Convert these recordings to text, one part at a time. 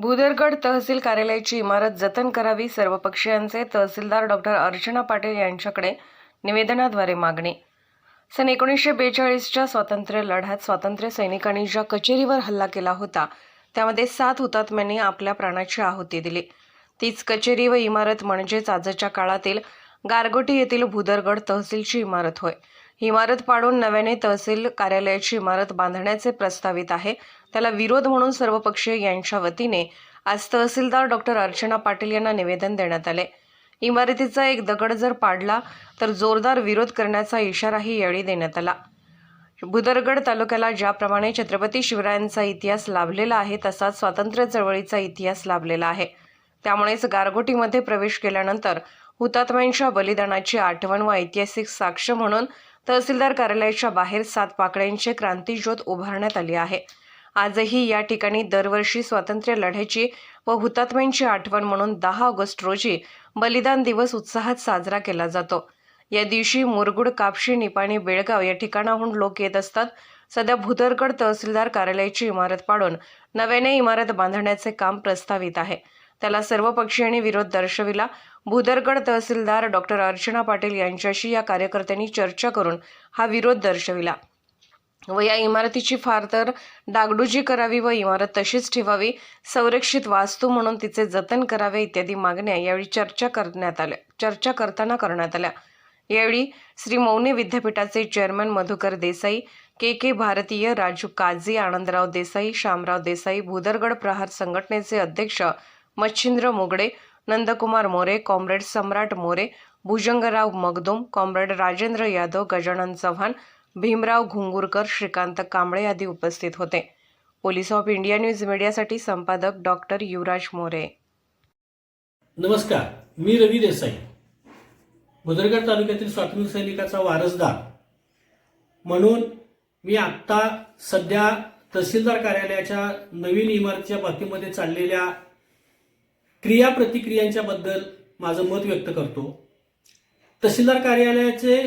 भुदरगड तहसील कार्यालयाची इमारत जतन करावी सर्वपक्षीयांचे तहसीलदार डॉक्टर अर्चना पाटील यांच्याकडे निवेदनाद्वारे मागणी. सन एकोणीसशे बेचाळीसच्या स्वातंत्र्य लढ्यात स्वातंत्र्य सैनिकांनी ज्या कचेरीवर हल्ला केला होता त्यामध्ये सात हुतात्म्यांनी आपल्या प्राणाची आहुती दिली. तीच कचेरी व इमारत म्हणजेच आजच्या काळातील गारगोटी येथील भुदरगड तहसीलची इमारत होय. इमारत पाडून नव्याने तहसील कार्यालयाची इमारत बांधण्याचे प्रस्तावित आहे. त्याला विरोध म्हणून सर्वपक्षीय यांच्या वतीने आज तहसीलदार डॉक्टर अर्चना पाटील यांना निवेदन देण्यात आले. इमारतीचा एक दगड जर पाडला तर जोरदार विरोध करण्याचा इशाराही यावेळी देण्यात आला. भुदरगड तालुक्याला ज्याप्रमाणे छत्रपती शिवरायांचा इतिहास लाभलेला आहे तसाच स्वातंत्र्य चळवळीचा इतिहास लाभलेला आहे. त्यामुळेच गारगोटीमध्ये प्रवेश केल्यानंतर हुतात्म्यांच्या बलिदानाची आठवण व ऐतिहासिक साक्ष म्हणून तहसीलदार कार्यालयाच्या बाहेर सात पाकड्यांचे क्रांतीज्योत उभारण्यात आली आहे. आजही या ठिकाणी दरवर्षी स्वातंत्र्य लढ्याची व हुतात्म्यांची आठवण म्हणून दहा ऑगस्ट रोजी बलिदान दिवस उत्साहात साजरा केला जातो. या दिवशी मुरगुड कापशी निपाणी बेळगाव या ठिकाणाहून लोक येत असतात. सध्या भुदरगड तहसीलदार कार्यालयाची इमारत पाडून नव्याने इमारत बांधण्याचे काम प्रस्तावित आहे. त्याला सर्व पक्षीयांनी विरोध दर्शविला. भुदरगड तहसीलदार डॉक्टर अर्चना पाटील यांच्याशी या कार्यकर्त्यांनी चर्चा करून हा विरोध दर्शविला. व या इमारतीची फार तर डागडुजी करावी व इमारत तशीच ठेवावी संरक्षित वास्तू म्हणून तिचे जतन करावे इत्यादी मागण्या यावेळी चर्चा करण्यात आल्या चर्चा करताना करण्यात आल्या. यावेळी श्री मौनी विद्यापीठाचे chairman Madhukar Desai K K Bharatiya Raju Kazi Anandrao Desai Shamrao Desai Bhudargad Prahar संघटनेचे अध्यक्ष मच्छिंद्र मुगडे नंदकुमार मोरे कॉम्रेड सम्राट मोरे भुजंगराव मगदुम कॉम्रेड राजेंद्र यादव गजानन चव्हाण भीमराव घुंगुरकर श्रीकांत कांबळे आदी उपस्थित होते. पोलीस ऑफ इंडिया न्यूज मीडियासाठी संपादक डॉक्टर युवराज मोरे. नमस्कार मी रवी देसाई. भुदरगड तालुक्यातील स्वातंत्र्य सैनिकाचा वारसदार. म्हणून मी आत्ता सध्या तहसीलदार कार्यालयाच्या नवीन इमारतीच्या बाबतीमध्ये चाललेल्या क्रिया प्रतिक्रियांच्या बद्दल माझं मत व्यक्त करतो. तहसीलदार कार्यालयाचे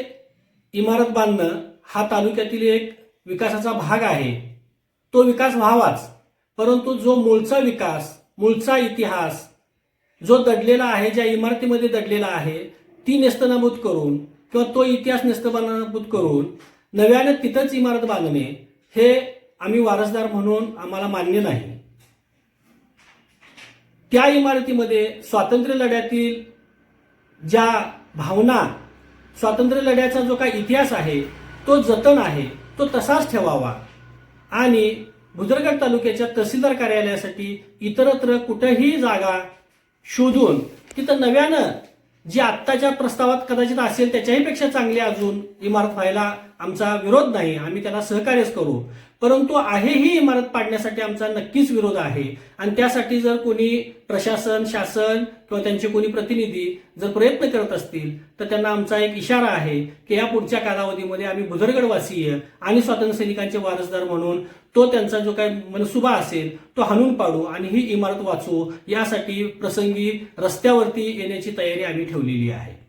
इमारत बांधणं हा तालुक्यातील एक विकासाचा भाग आहे. तो विकास व्हावाच परंतु जो मूळचा विकास मूळचा इतिहास जो दडलेला आहे ज्या इमारतीमध्ये दडलेला आहे ती नेस्तनाबूत करून किंवा तो इतिहास नेस्तनाबूत करून नव्याने तिथंच इमारत बांधणे हे आम्ही वारसदार म्हणून आम्हाला मान्य नाही. त्या इमारतीमध्ये स्वातंत्र्य लढ्यातील ज्या भावना स्वातंत्र्य लढ्याचा जो काही इतिहास आहे तो जतन आहे तो तसाच ठेवावा. आणि भुजरगड तालुक्याच्या तहसीलदार कार्यालयासाठी इतरत्र कुठंही जागा शोधून तिथं नव्यानं जी आत्ताच्या प्रस्तावात कदाचित असेल त्याच्याही पेक्षा चांगली अजून इमारत व्हायला आमचा विरोध नाही. आम्ही त्याला सहकार्यच करू. परंतु आहे ही इमारत पाडण्यासाठी आमचा नक्कीच विरोध आहे. आणि त्यासाठी जर कोणी प्रशासन शासन किंवा त्यांचे कोणी प्रतिनिधी जर प्रयत्न करत असतील तर त्यांना आमचा एक इशारा आहे की या पुढच्या कालावधीमध्ये आम्ही भुदरगडवासीय आणि स्वातंत्र्य सैनिकांचे वारसदार म्हणून तो त्यांचा जो काही मनसुबा असेल तो हाणून पाडू आणि ही इमारत वाचू यासाठी प्रसंगी रस्त्यावरती येण्याची तयारी आम्ही ठेवलेली आहे.